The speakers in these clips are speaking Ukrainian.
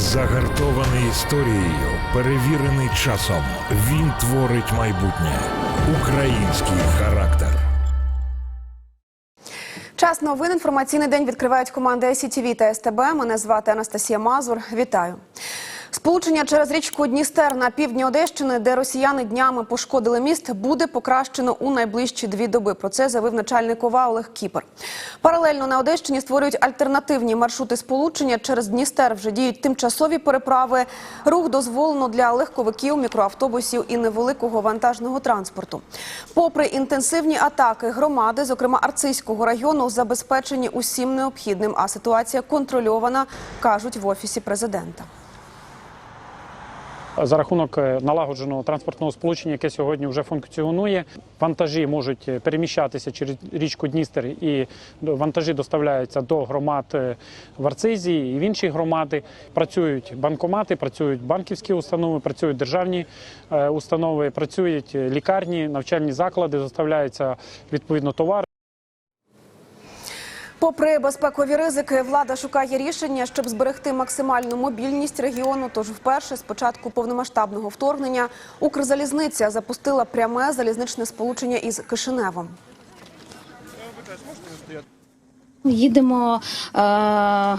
Загартований історією, перевірений часом. Він творить майбутнє. Український характер. Час новин. Інформаційний день відкривають команди СІТВ та СТБ. Мене звати Анастасія Мазур. Вітаю. Сполучення через річку Дністер на півдні Одещини, де росіяни днями пошкодили міст, буде покращено у найближчі дві доби. Про це заявив начальник ОВА Олег Кіпер. Паралельно на Одещині створюють альтернативні маршрути сполучення. Через Дністер вже діють тимчасові переправи. Рух дозволено для легковиків, мікроавтобусів і невеликого вантажного транспорту. Попри інтенсивні атаки громади, зокрема Арцизького району, забезпечені усім необхідним, а ситуація контрольована, кажуть в офісі президента. За рахунок е, налагодженого транспортного сполучення, яке сьогодні вже функціонує, вантажі можуть е, переміщатися через річку Дністер, і вантажі доставляються до громад е, в Арцизі і в інші громади. Працюють банкомати, працюють банківські установи, працюють державні установи, працюють лікарні, навчальні заклади, доставляються відповідно товари. Попри безпекові ризики, влада шукає рішення, щоб зберегти максимальну мобільність регіону. Тож вперше з початку повномасштабного вторгнення Укрзалізниця запустила пряме залізничне сполучення із Кишиневом. Їдемо е,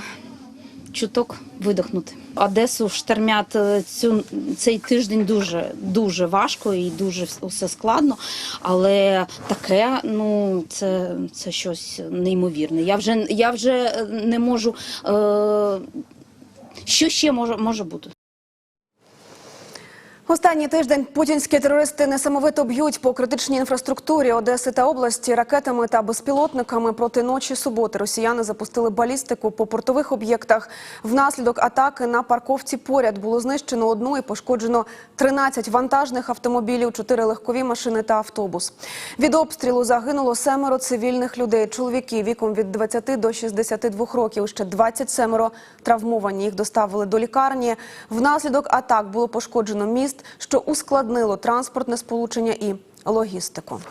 чуток видихнути. Одесу штормять е, цю цей тиждень дуже дуже важко і дуже вс- все складно. Але таке, ну це, це щось неймовірне. Я вже я вже е, не можу. Е, що ще може, може бути? Останній тиждень путінські терористи несамовито б'ють по критичній інфраструктурі Одеси та області ракетами та безпілотниками. Проти ночі суботи росіяни запустили балістику по портових об'єктах. Внаслідок атаки на парковці поряд було знищено одну і пошкоджено 13 вантажних автомобілів, 4 легкові машини та автобус. Від обстрілу загинуло семеро цивільних людей. Чоловіки віком від 20 до 62 років. Ще 27 травмовані. Їх доставили до лікарні. Внаслідок атак було пошкоджено міст, що ускладнило транспортне сполучення і логістику.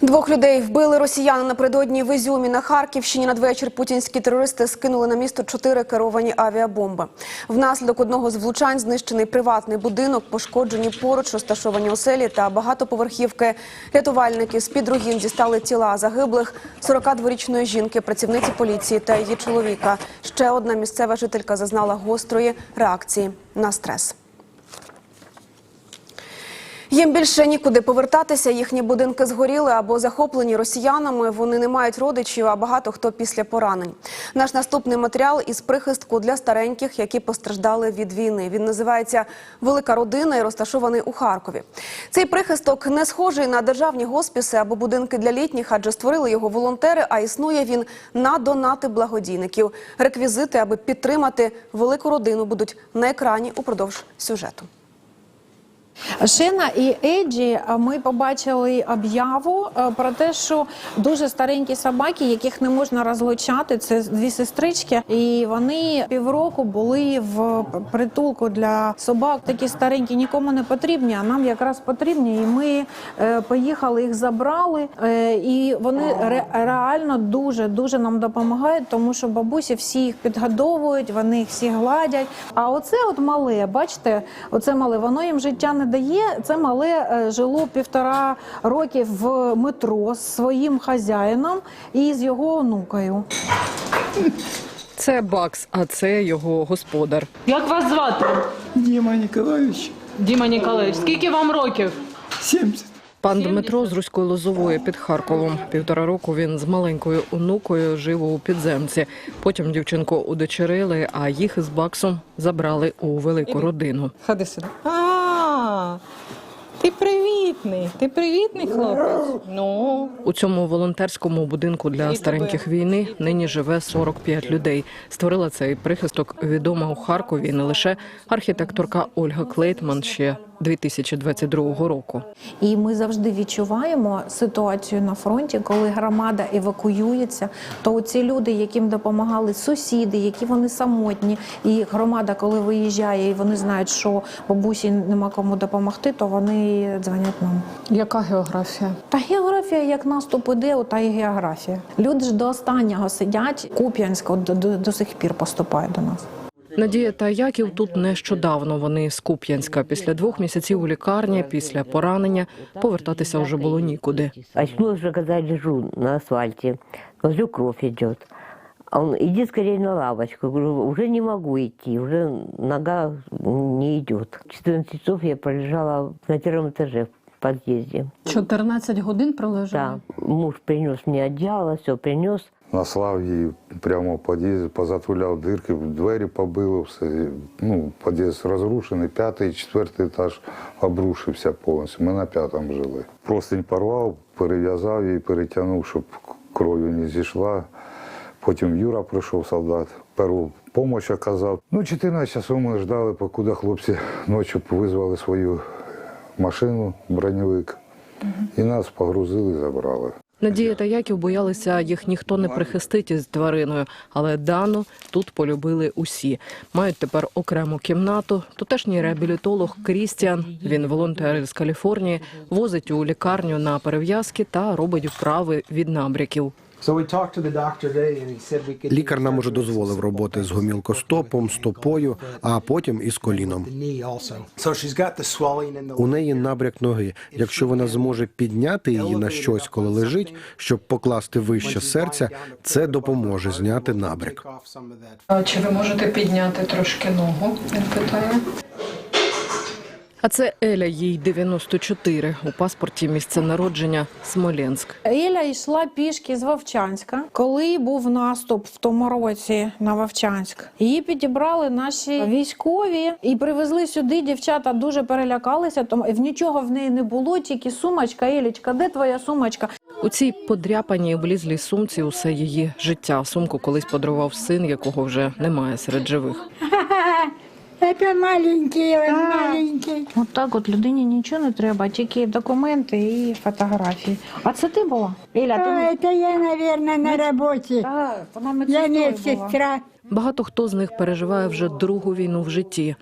Двох людей вбили росіяни напередодні в Ізюмі на Харківщині. Надвечір путінські терористи скинули на місто чотири керовані авіабомби. Внаслідок одного з влучань знищений приватний будинок, пошкоджені поруч розташовані оселі та багатоповерхівки. Рятувальники з під руїн дістали тіла загиблих 42-річної жінки, працівниці поліції та її чоловіка. Ще одна місцева жителька зазнала гострої реакції на стрес. Їм більше нікуди повертатися. Їхні будинки згоріли або захоплені росіянами. Вони не мають родичів, а багато хто після поранень. Наш наступний матеріал із прихистку для стареньких, які постраждали від війни. Він називається Велика родина і розташований у Харкові. Цей прихисток не схожий на державні госпіси або будинки для літніх, адже створили його волонтери. А існує він на донати благодійників. Реквізити, аби підтримати велику родину, будуть на екрані упродовж сюжету. Шина і Еджі, ми побачили об'яву е, про те, що дуже старенькі собаки, яких не можна розлучати, це дві сестрички, і вони півроку були в притулку для собак. Такі старенькі нікому не потрібні, а нам якраз потрібні. І ми е, поїхали, їх забрали, е, і вони ре- реально дуже дуже нам допомагають, тому що бабусі всі їх підгодовують, вони їх всі гладять. А оце от мале, бачите, оце мале, воно їм життя не дає. Це мале е, жило півтора років в метро з своїм хазяїном і з його онукою. Це Бакс, а це його господар. Як вас звати? Діма Ніколаївич, Діма Ніколаївич. Скільки вам років? 70. Пан Дмитро з Руської Лозової під Харковом. Півтора року він з маленькою онукою жив у підземці. Потім дівчинку удочерили, а їх із Баксом забрали у велику родину. Ходи сюди. Ти привітний, ти привітний хлопець. Ну, У цьому волонтерському будинку для стареньких війни нині живе 45 людей. Створила цей прихисток відома у Харкові не лише архітекторка Ольга Клейтман, ще 2022 року. І ми завжди відчуваємо ситуацію на фронті, коли громада евакуюється. То ці люди, яким допомагали сусіди, які вони самотні, і громада, коли виїжджає, і вони знають, що бабусі нема кому допомогти, то вони дзвонять нам. Яка географія? Та географія, як наступ іде, та й географія. Люди ж до останнього сидять. Куп'янськ до, до, до сих пір поступає до нас. Надія та Яків тут нещодавно. Вони з Куп'янська. Після двох місяців у лікарні, після поранення, повертатися вже було нікуди. Очнулась уже, когда лежу на асфальте, смотрю, кровь идет. А он, иди скорее на лавочку. Я говорю, уже не могу идти, уже нога не идет. 14 часов я пролежала на первом этаже в подъезде. 14 годин пролежали? Да. Муж принес мне одеяло, все принес. Наслав її прямо в позатуляв дирки, двері побило, все. Ну, під'їзд розрушений, п'ятий, четвертий етаж обрушився повністю. Ми на п'ятому жили. Простень порвав, перев'язав її, перетягнув, щоб кров'ю не зійшла. Потім Юра прийшов солдат, перву допомогу оказав. Ну, 14 часов ми ждали, покуди хлопці ночі визвали свою машину, броньовик. І нас погрузили, забрали. Надія та Яків боялися, їх ніхто не прихистить із твариною, але Дану тут полюбили усі. Мають тепер окрему кімнату. Тутешній реабілітолог Крістіан, він волонтер з Каліфорнії, возить у лікарню на перев'язки та робить вправи від набряків. Лікар нам уже дозволив роботи з гомілкостопом, стопою, а потім і з коліном. У неї набряк ноги. Якщо вона зможе підняти її на щось, коли лежить, щоб покласти вище серця, це допоможе зняти набряк. А чи ви можете підняти трошки ногу? Він питає. А це Еля, їй 94. У паспорті місце народження Смоленськ. Еля йшла пішки з Вовчанська, коли був наступ в тому році на Вовчанськ. Її підібрали наші військові і привезли сюди. Дівчата дуже перелякалися, тому в нічого в неї не було, тільки сумочка. Елічка, де твоя сумочка? У цій подряпаній облізлій сумці усе її життя. Сумку колись подарував син, якого вже немає серед живих. Це маленький, маленький. От так от людині нічого не треба, тільки документи і фотографії. А це ти була? Еля, ти Это я, наверное, на работе. Так, вона Я не була. сестра. Багато хто з них переживає вже другу війну в житті.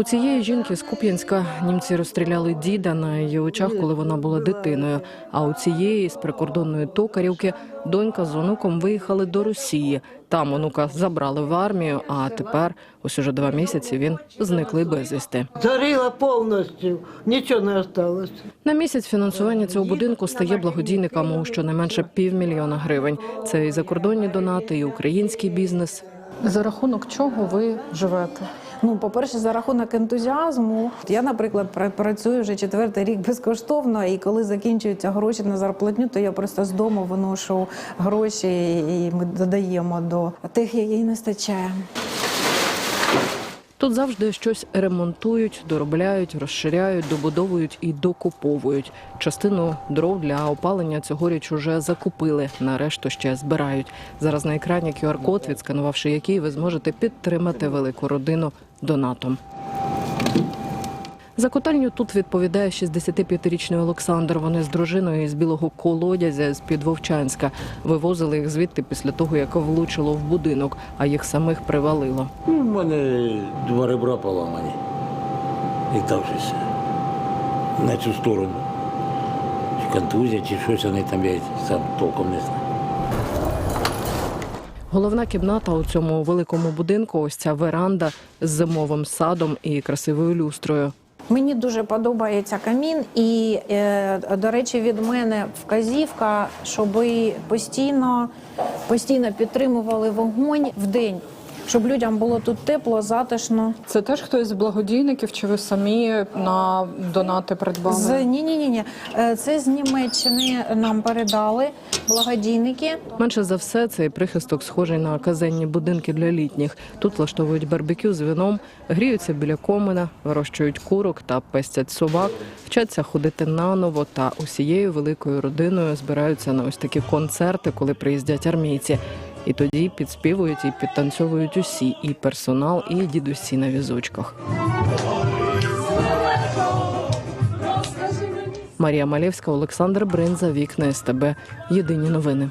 У цієї жінки з Куп'янська німці розстріляли діда на її очах, коли вона була дитиною. А у цієї з прикордонної токарівки донька з онуком виїхали до Росії. Там онука забрали в армію, а тепер, ось уже два місяці, він зниклий безвісти. Зарила повністю, нічого не осталось. На місяць фінансування цього будинку стає благодійникам у щонайменше півмільйона гривень. Це і закордонні донати, і український бізнес. За рахунок чого ви живете? Ну, по-перше, за рахунок ентузіазму. Я, наприклад, пра- працюю вже четвертий рік безкоштовно, і коли закінчуються гроші на зарплатню, то я просто з дому виношу гроші і ми додаємо до тих, які не стачає. Тут завжди щось ремонтують, доробляють, розширяють, добудовують і докуповують. Частину дров для опалення цьогоріч уже закупили. Нарешту ще збирають. Зараз на екрані QR-код, відсканувавши який, ви зможете підтримати велику родину донатом. За котельню тут відповідає 65-річний Олександр. Вони з дружиною із білого колодязя з під Вовчанська вивозили їх звідти після того, як влучило в будинок, а їх самих привалило. У мене два ребра поламані. Щось. На цю сторону. Чи контузія, чи щось вони там, я сам толком не знаю. Головна кімната у цьому великому будинку ось ця веранда з зимовим садом і красивою люстрою. Мені дуже подобається камін, і е, до речі, від мене вказівка, щоб постійно, постійно підтримували вогонь в день, щоб людям було тут тепло, затишно. Це теж хтось з благодійників, чи ви самі на донати придбали? З ні, ні, ні, ні. Це з Німеччини нам передали благодійники. Менше за все, цей прихисток схожий на казенні будинки для літніх. Тут влаштовують барбекю з вином, гріються біля комина, вирощують курок та пестять собак, вчаться ходити наново та усією великою родиною збираються на ось такі концерти, коли приїздять армійці. І тоді підспівують і підтанцьовують усі, і персонал, і дідусі на візочках. Марія Малєвська, Олександр Бринза, вікна СТБ. Єдині новини.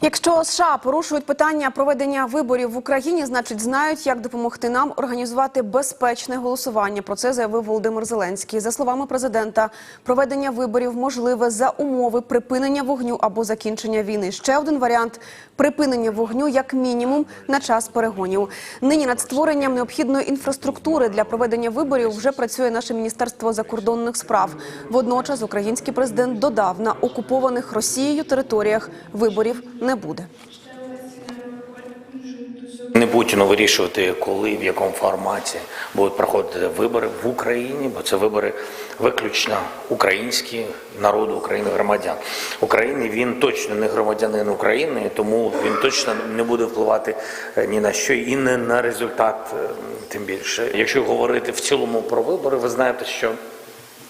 Якщо США порушують питання проведення виборів в Україні, значить знають, як допомогти нам організувати безпечне голосування. Про це заявив Володимир Зеленський. За словами президента, проведення виборів можливе за умови припинення вогню або закінчення війни. Ще один варіант припинення вогню як мінімум на час перегонів. Нині над створенням необхідної інфраструктури для проведення виборів вже працює наше міністерство закордонних справ. Водночас український президент додав на окупованих Росією територіях виборів не буде. Не Путіну вирішувати, коли в якому форматі будуть проходити вибори в Україні, бо це вибори виключно українські народу України, громадян України. Він точно не громадянин України, тому він точно не буде впливати е, ні на що і не на результат. е, Тим більше, якщо говорити в цілому про вибори, ви знаєте, що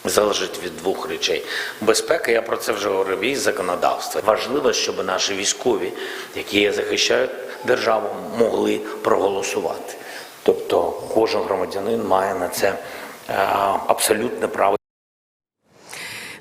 залежить від двох речей: безпека, я про це вже говорив, і законодавство. Важливо, щоб наші військові, які захищають державу, могли проголосувати. Тобто, кожен громадянин має на це е, абсолютне право.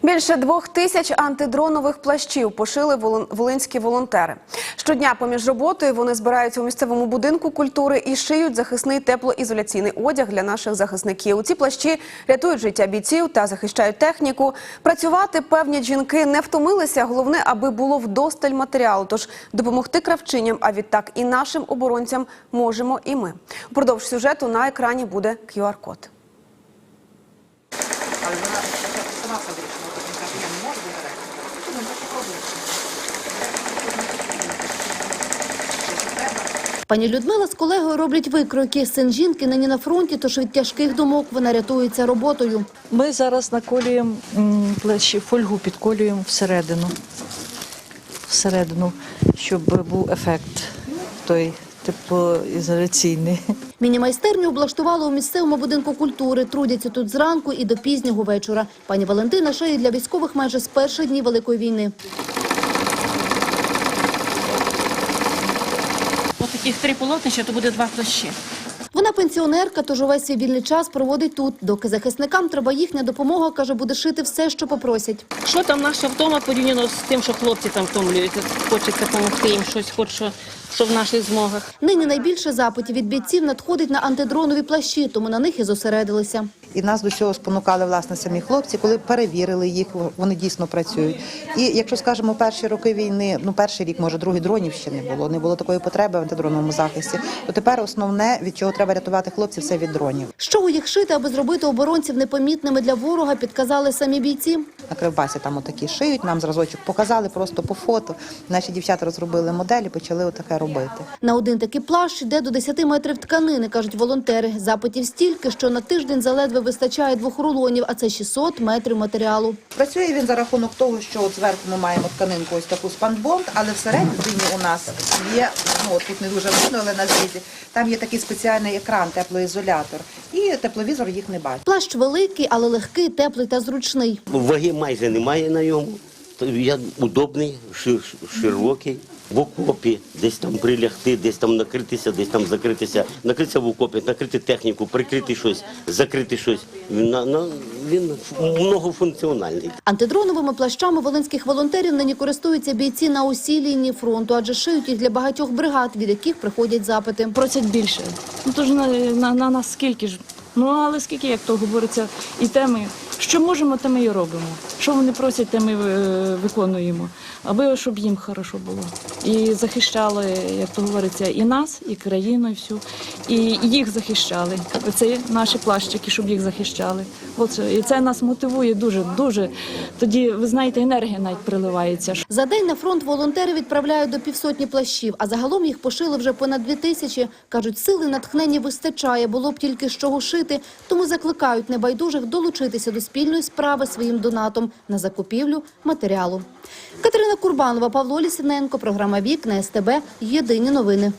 Більше двох тисяч антидронових плащів пошили волинські волонтери. Щодня поміж роботою вони збираються у місцевому будинку культури і шиють захисний теплоізоляційний одяг для наших захисників. Ці плащі рятують життя бійців та захищають техніку. Працювати певні жінки не втомилися. Головне, аби було вдосталь матеріалу. Тож допомогти кравчиням, а відтак і нашим оборонцям можемо і ми. Упродовж сюжету на екрані буде QR-код. Пані Людмила з колегою роблять викройки. Син жінки нині на фронті, тож від тяжких думок вона рятується роботою. Ми зараз наколюємо плечі, фольгу підколюємо всередину, всередину, щоб був ефект той теплоізоляційний. Міні-майстерню облаштували у місцевому будинку культури. Трудяться тут зранку і до пізнього вечора. Пані Валентина шиє для військових майже з перших днів Великої війни. Таких три полотнища, то буде два плащі. Вона пенсіонерка, тож увесь свій вільний час проводить тут. Доки захисникам треба їхня допомога, каже, буде шити все, що попросять. Що там наша втома порівняно з тим, що хлопці там втомлюються? Хочеться допомогти їм щось, хоч що, що в наших змогах. Нині найбільше запитів від бійців надходить на антидронові плащі, тому на них і зосередилися. І нас до цього спонукали власне самі хлопці, коли перевірили їх, вони дійсно працюють. І якщо скажемо, перші роки війни, ну перший рік, може, другий дронів ще не було, не було такої потреби в антидроновому захисті. То тепер основне, від чого треба рятувати хлопців, це від дронів. З чого їх шити, аби зробити оборонців непомітними для ворога, підказали самі бійці. На Кривбасі там отакі шиють, нам зразочок показали просто по фото. Наші дівчата розробили моделі, почали отаке робити. На один такий плащ йде до 10 метрів тканини, кажуть волонтери. Запитів стільки, що на тиждень заледве вистачає двох рулонів, а це 600 метрів матеріалу. Працює він за рахунок того, що от зверху ми маємо тканинку ось таку спанбонд, але всередині у нас є, ну от тут не дуже видно, але на звіті, там є такий спеціальний екран, теплоізолятор, і тепловізор їх не бачить. Плащ великий, але легкий, теплий та зручний. Ваги майже немає на ньому. То Я удобний, шир- широкий. В окопі десь там прилягти, десь там накритися, десь там закритися, накритися в окопі, накрити техніку, прикрити щось, закрити щось. Він, на- на- він многофункціональний. Антидроновими плащами волинських волонтерів нині користуються бійці на усій лінії фронту, адже шиють їх для багатьох бригад, від яких приходять запити. Просять більше. Ну то ж на, на, на нас скільки ж? Ну але скільки, як то говориться, і те ми. Що можемо, те ми і робимо. Що вони просять, те ми е, виконуємо. Аби щоб їм хорошо було. І захищали, як то говориться, і нас, і країну, і всю. І їх захищали. Це наші плащики, щоб їх захищали. Оце. І це нас мотивує дуже, дуже. Тоді, ви знаєте, енергія навіть приливається. За день на фронт волонтери відправляють до півсотні плащів, а загалом їх пошили вже понад дві тисячі. Кажуть, сили натхнення вистачає, було б тільки з чого шити, тому закликають небайдужих долучитися до спільної справи своїм донатом на закупівлю матеріалу. Катерина Курбанова, Павло Лісиненко, програма «Вік» на СТБ. Єдині новини.